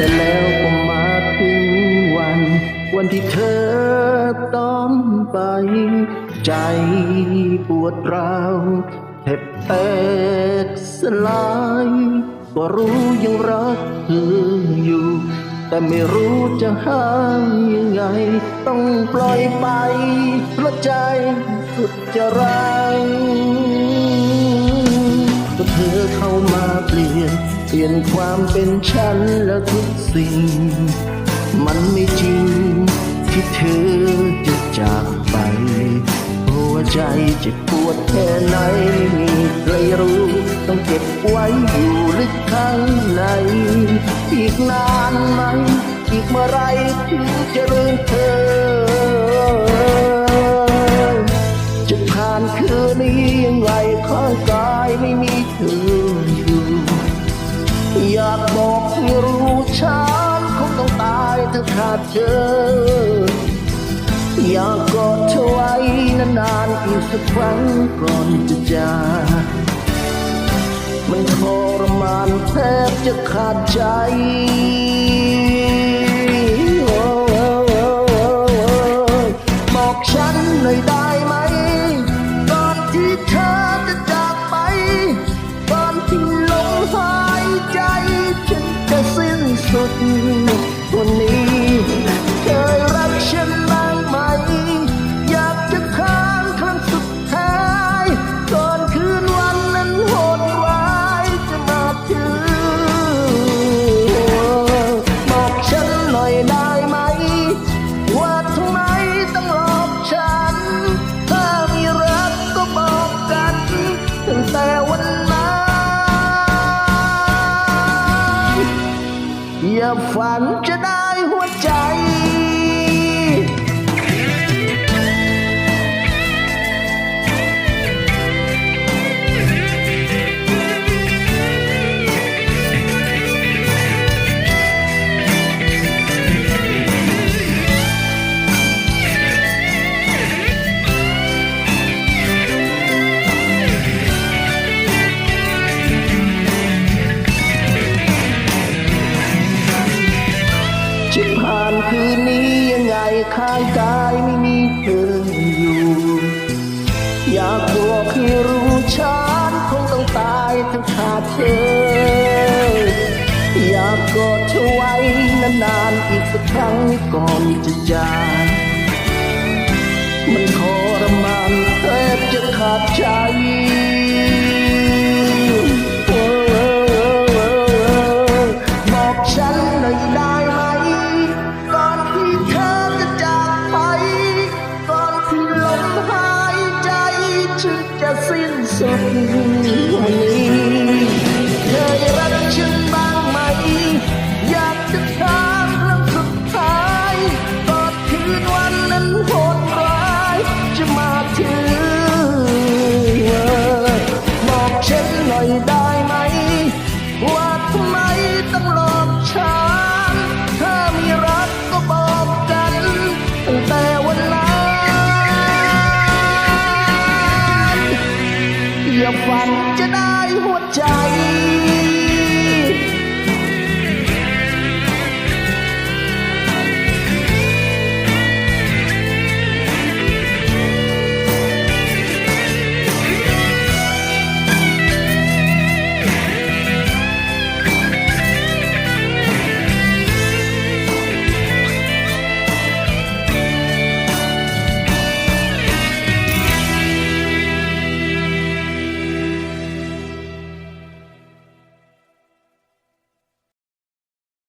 แต่แล้วก็มาถึงวัน วันที่เธอต้องไป ใจปวดร้าวแทบแตกสลายก็รู้ยังรักเธออยู่ แต่ไม่รู้จะห้ามยังไง ต้องปล่อยไปเพราะใจสุดจะร้ายก็เธอเข้ามาเปลี่ยน เปลี่ยนความเป็นฉันและทุกสิ่ง มันไม่จริงที่เธอจะจากไป หัวใจเจ็บปวดแค่ไหนไม่มีใครรู้ ต้องเก็บไว้อยู่ลึกข้างใน อีกนานไหม อีกเมื่อไรถึงจะลืมเธอากบอกให้รู้ฉันคงต้องตายถ้าขาดเธอ อยากกอดเธอไว้นานๆอีกสักครั้งก่อนจะจากมันทรมานแทบจะขาดใจ อย่าฝั คืนนี้ยังไงข้างกายไม่มีเธออยู่ อยากบอกให้รู้ฉันคงต้องตายถ้าขาดเธอ อยากกอดเธอไว้นานๆอีกสักครั้งก่อนจะจากมันทรมานแทบจะขาดใจ จะสิ้นสุดวันนี้เคยรักฉัน ใจ